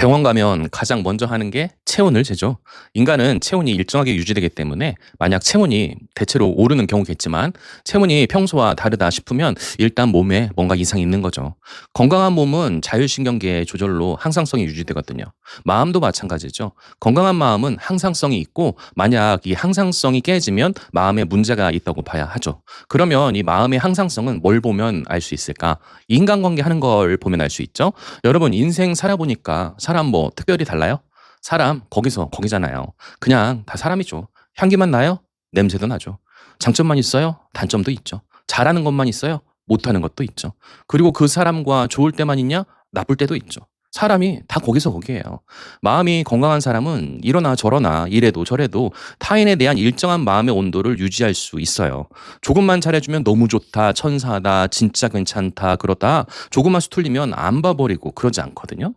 병원 가면 가장 먼저 하는 게 체온을 재죠. 인간은 체온이 일정하게 유지되기 때문에 만약 체온이 대체로 오르는 경우가 있지만 체온이 평소와 다르다 싶으면 일단 몸에 뭔가 이상이 있는 거죠. 건강한 몸은 자율신경계의 조절로 항상성이 유지되거든요. 마음도 마찬가지죠. 건강한 마음은 항상성이 있고 만약 이 항상성이 깨지면 마음에 문제가 있다고 봐야 하죠. 그러면 이 마음의 항상성은 뭘 보면 알 수 있을까? 인간관계 하는 걸 보면 알 수 있죠. 여러분 인생 살아보니까 사람 뭐 특별히 달라요? 사람 거기서 거기잖아요. 그냥 다 사람이죠. 향기만 나요? 냄새도 나죠. 장점만 있어요? 단점도 있죠. 잘하는 것만 있어요? 못하는 것도 있죠. 그리고 그 사람과 좋을 때만 있냐? 나쁠 때도 있죠. 사람이 다 거기서 거기에요. 마음이 건강한 사람은 이러나 저러나 이래도 저래도 타인에 대한 일정한 마음의 온도를 유지할 수 있어요. 조금만 잘해주면 너무 좋다, 천사다, 진짜 괜찮다, 그러다 조금만 수틀리면 안 봐버리고 그러지 않거든요.